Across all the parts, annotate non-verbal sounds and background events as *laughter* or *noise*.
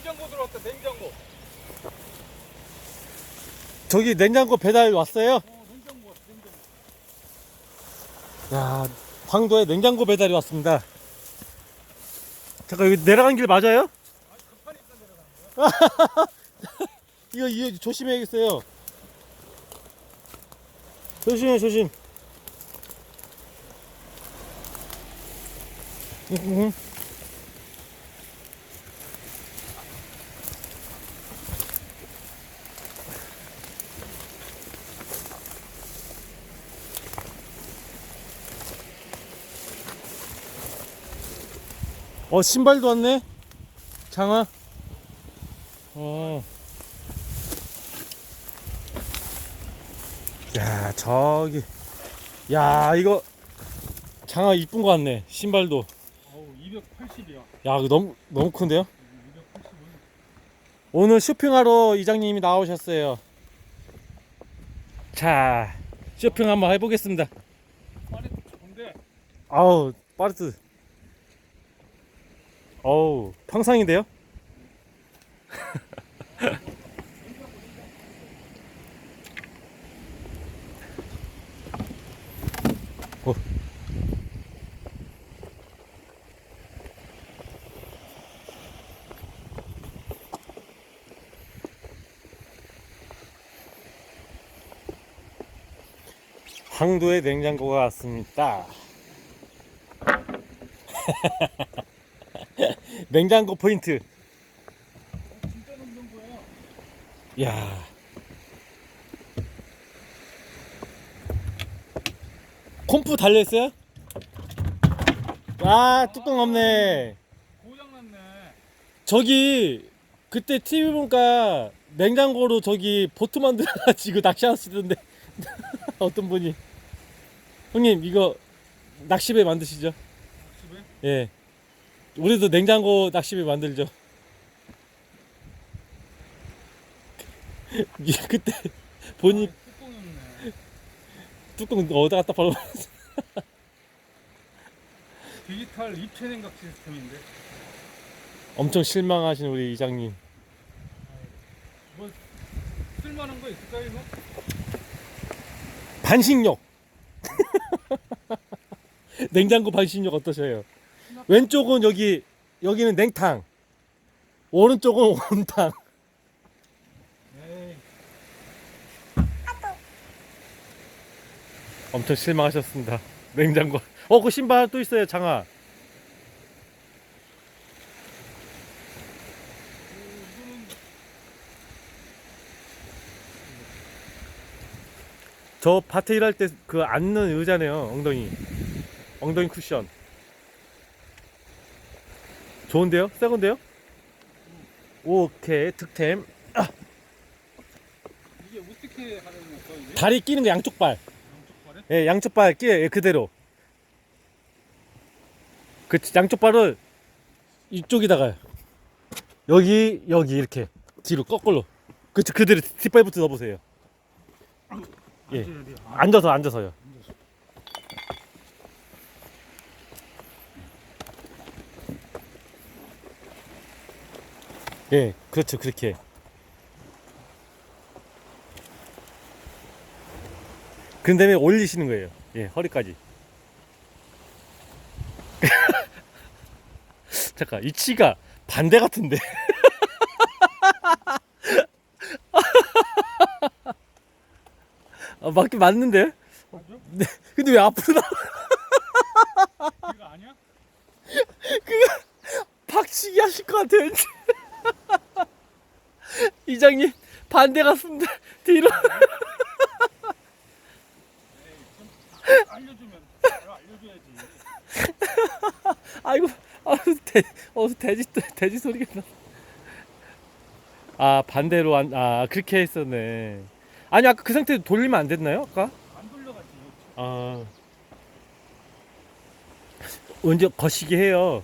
냉장고 들어왔다 냉장고 저기 냉장고 배달 왔어요? 어 냉장고 왔어 냉장고 야, 황도에 냉장고 배달이 왔습니다. 잠깐 여기 내려간 길 맞아요? 급하니 내려가는 거야? 이거 이거 조심해야겠어요. 조심해 조심. 어 신발도 왔네. 장아. 어. 야 저기. 야 이거 장아 이쁜 거 같네 신발도. 어우 280이야. 야 이거 너무 너무 큰데요? 280은 오늘 쇼핑하러 이장님이 나오셨어요. 자 쇼핑 한번 해보겠습니다. 파레트 좋은데? 아우 빠르트 어우 평상인데요 *laughs* 어. 항도의 냉장고가 왔습니다. *laughs* *laughs* 냉장고 포인트. 진짜 냉장고야 야. 콤프 달려 있어요? 아, 뚜껑 없네. 고장났네 저기, 그때 TV 보니까 냉장고로 저기 보트 만들어가지고 *laughs* 낚시하시던데. *laughs* 어떤 분이. 형님, 이거 낚시배 만드시죠? 집에 예. 우리도 냉장고 낚시배 만들죠. *laughs* 이 그때 보니 아, 뚜껑 어디다 갖다 버려 *laughs* 디지털 입체 냉각 시스템인데 엄청 실망하신 우리 이장님. 뭐 쓸만한 거 있을까 이거? 반식욕. *laughs* 냉장고 반식욕 어떠셔요? 왼쪽은 여기 여기는 냉탕. 오른쪽은 *laughs* 온탕. 엄청 실망하셨습니다. *laughs* 냉장고. 어, 그 신발 또 있어요, 장아. 저 밭에 일할 때 그 앉는 의자네요, 엉덩이. 엉덩이 쿠션. 좋은데요? 새 건데요? 오케이, 득템. 이게 어떻게 하는 이게? 다리 끼는 거 양쪽 발. 양쪽 발에? 예, 양쪽 발 끼, 예, 그대로. 그 양쪽 발을 이쪽에다가 여기 여기 이렇게 뒤로 거꾸로. 그 그대로 뒷발부터 넣어보세요. 예. 아, 앉아서 앉아서요. 예, 그렇죠, 그렇게. 그 다음에 올리시는 거예요. 예, 허리까지. *laughs* 잠깐, 이 치가 반대 같은데. *laughs* 아, 맞긴 맞는데? 네, 근데 왜 앞으로 나? 이거 아니야? *laughs* 박치기 하실 것. 왠지. *laughs* 이장님 반대 같습니다. *laughs* 뒤로. 알려주면 *laughs* 알려줘야지. 아이고, 아, 돼, 어, 돼지 돼지 소리가 나. 아 반대로 안, 아 그렇게 했었네. 아니 아까 그 상태 돌리면 안 됐나요? 아까? 안 돌려가지. 아 언제 거시기 해요.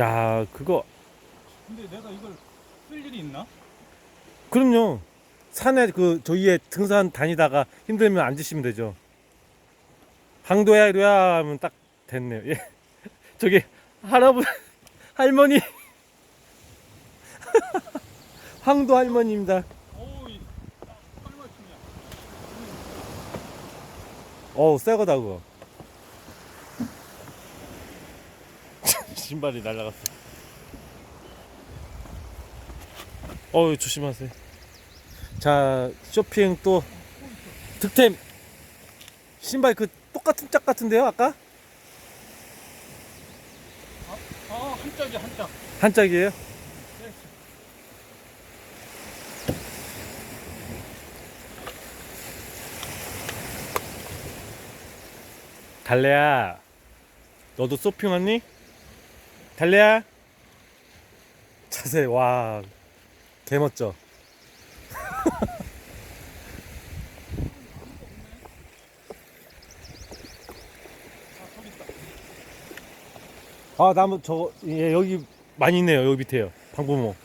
야 그거 근데 내가 이걸 쓸 일이 있나? 그럼요. 산에 그 저기에 등산 다니다가 힘들면 앉으시면 되죠. 항도야 이리야 하면 딱 됐네요. 예. *laughs* 저기 할아버 할머니 *laughs* 황도 할머니입니다. 어우 이 어우 새거다 그거. 신발이 날라갔어. 어우 조심하세요. 자 쇼핑 또 득템 신발 그 똑같은 짝 같은데요 아까 아 한 짝이야 한짝 한 짝이에요? 달래야 너도 쇼핑 왔니? 달래야? 자세 와 개멋져. *laughs* 아 나무 저거 예, 여기 많이 있네요 여기 밑에요. 방부모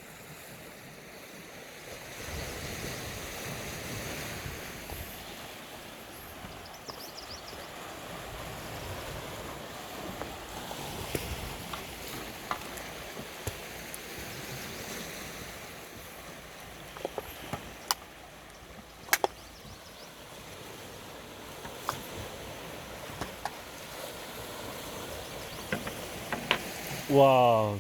와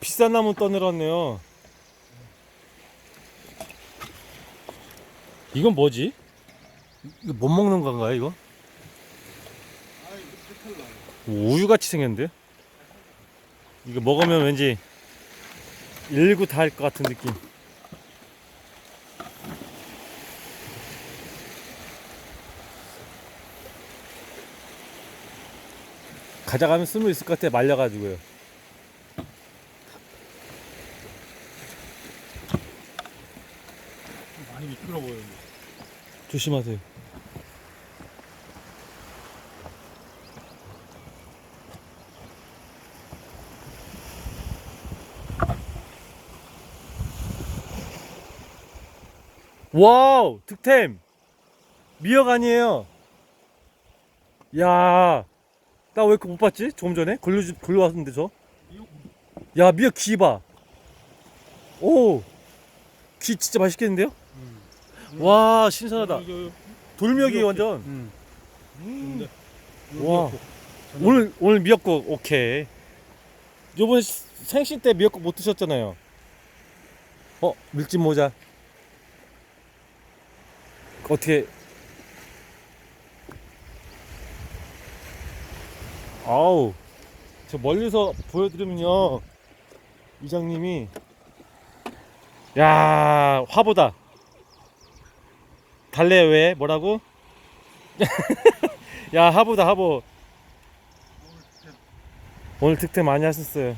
비싼 나무 떠내렸네요 이건 뭐지? 이거 못 먹는 건가요 이거? 우유같이 생겼는데요? 이거 먹으면 왠지 119다할 것 같은 느낌 가져가면 쓸모 있을 것 같아 말려가지고요. 많이 미끄러 보여 이거. 조심하세요. 와우! 득템! 미역 아니에요. 야 나 왜 못 봤지 조금 전에 걸려 걸려 왔는데 이거 저야 미역 귀 봐 오 귀 진짜 맛있겠는데요 와 신선하다 이거, 돌미역이. 완전 음. 음. 와. 오늘 오늘 미역국 오케이. 요번 시- 생신 때 미역국 못 드셨잖아요. 어 밀짚 모자. 어떻게? 아우 저 멀리서 보여드리면요 이장님이 야 화보다 달래 왜 뭐라고? *laughs* 야 하보다 하보 오늘 득템 많이 하셨어요.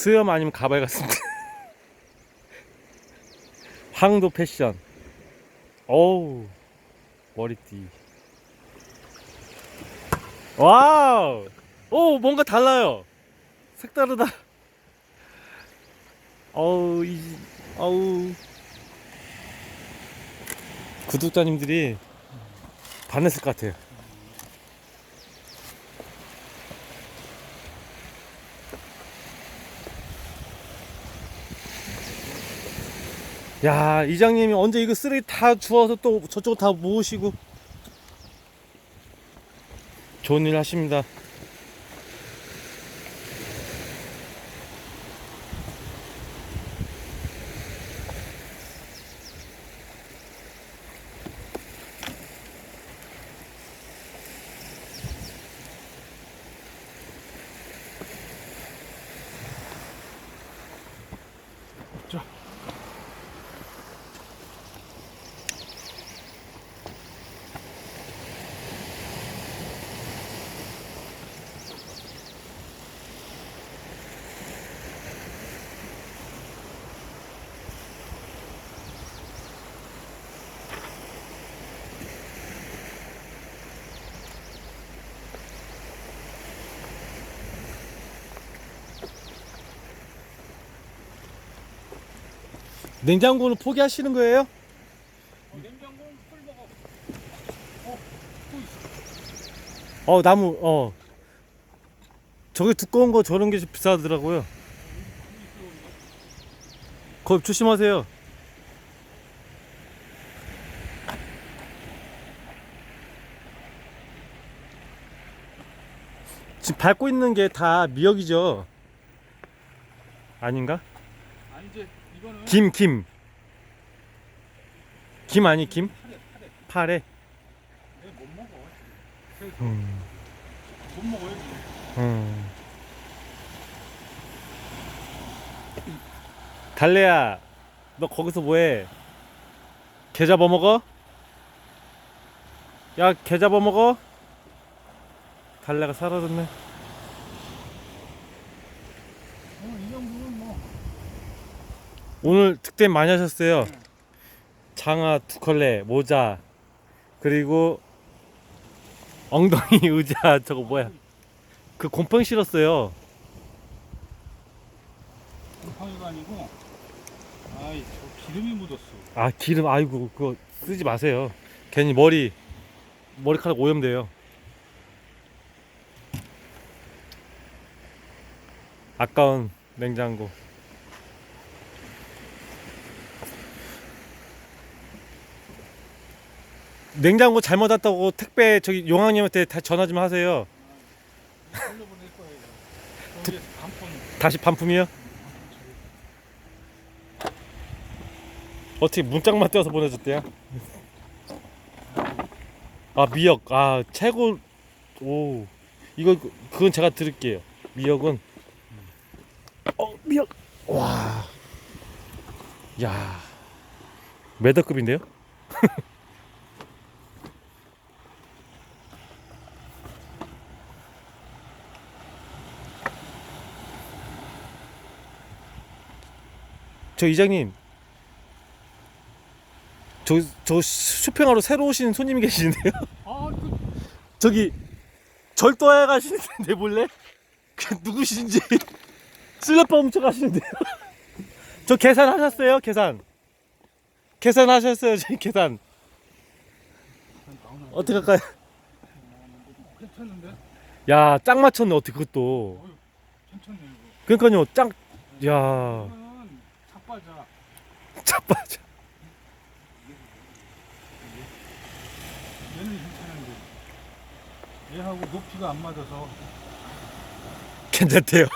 수염 아니면 가발 같습니다. *laughs* 황도 패션. 어우 머리띠. 와우! 오, 뭔가 달라요. 색다르다. 어우, 이, 어우. 구독자님들이 반했을 것 같아요. 야, 이장님이 언제 이거 쓰레기 다 주워서 또 저쪽 다 모으시고 좋은 일 하십니다. 냉장고는 포기하시는 거예요? 어, 냉장고는 술 먹어. 어 나무 어 저기 두꺼운 거 저런 게좀 비싸더라고요. 거 조심하세요. 지금 밟고 있는 게 다 미역이죠? 아닌가? 김, 김. 김 아니 김? 파래 못 먹어. 음, 못 먹어야지. 음. 달래야, 너 거기서 뭐해? 개 잡아 먹어? 야, 개 잡아 먹어? 달래가 사라졌네. 어, 이 정도는 뭐. 오늘 득템 많이 하셨어요. 장화 두 컬레, 모자, 그리고 엉덩이 *laughs* 의자 저거 뭐야? 그 곰팡이 실었어요. 곰팡이가 아니고. 아이 저 기름이 묻었어. 아 기름 아이고 그거 쓰지 마세요. 괜히 머리 머리카락 오염돼요. 아까운 냉장고. 냉장고 잘못 왔다고 택배 저기 용왕님한테 다 전화 좀 하세요. 거예요. 저기에서 반품. 다시 반품이요? 어떻게 문짝만 떼어서 보내줬대요? 아 미역 아 최고 오 이거 그- 그건 제가 드릴게요 미역은 어 미역 와야 매더급인데요? *laughs* 저 이장님 저, 저 쇼핑하러 새로 오신 손님이 계시는데요? 아, 그 저기 절도해 가시는데 몰래? 그 누구신지 슬래퍼 훔쳐 가시는데요? 저 계산하셨어요? 계산. 계산하셨어요 지금 계산? 어떻게 할까요? 야짝 맞췄네 어떻게 그것도. 그러니까요 짝야. 이거는 자빠자. 자빠져 얘는 괜찮은데. 얘하고 높이가 안 맞아서. 괜찮대요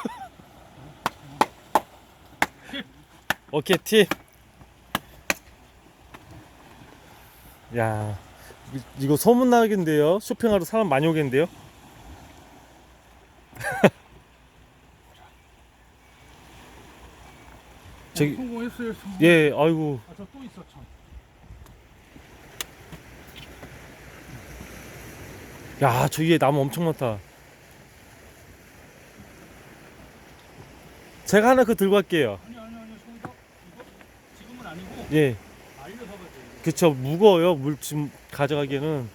오케이 팁. 야, 이- 이거 소문 나겠는데요? 쇼핑하러 사람 많이 오겠는데요? *laughs* 저기- 어, 성공했어요. 성공. 예, 아이고. 아, 저 또 있어 참. 야, 저 위에 나무 엄청 많다. 제가 하나 그 들고 갈게요. 아니 아니 아니 저기다 이거 지금은 아니고 예, 말려서 가야 돼. 그쵸. 무거워요. 물 지금 가져가기에는.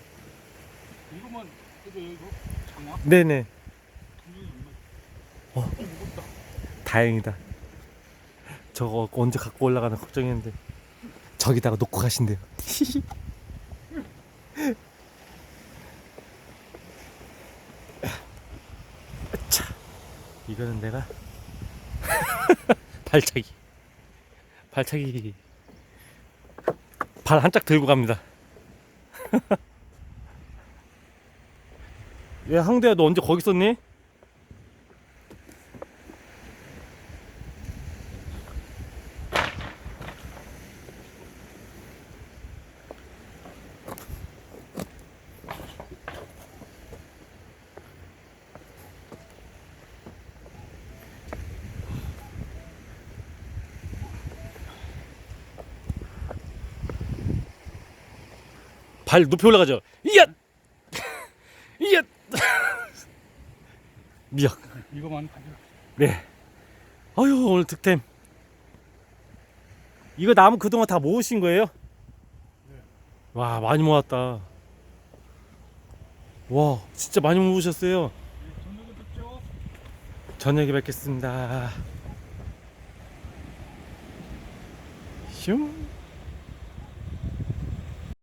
이거만 이거 이거 장화. 네네. 어. 무겁다. 다행이다. 저거 언제 갖고 올라가나 걱정했는데. 저기다가 놓고 가신대요. *laughs* 자, 이거는 내가 *laughs* 발차기. 발차기. 발 한짝 들고 갑니다. *laughs* 야, 항대야, 너 언제 거기 있었니? 발 높이 올라가죠. 이야! 이야! *laughs* *laughs* 미역. 이거만 가져. 네. 아유, 오늘 득템. 이거 나무 그동안 다 모으신 거예요? 와, 많이 모았다. 와, 진짜 많이 모으셨어요. 저녁에 듣죠? 저녁에 뵙겠습니다. 슝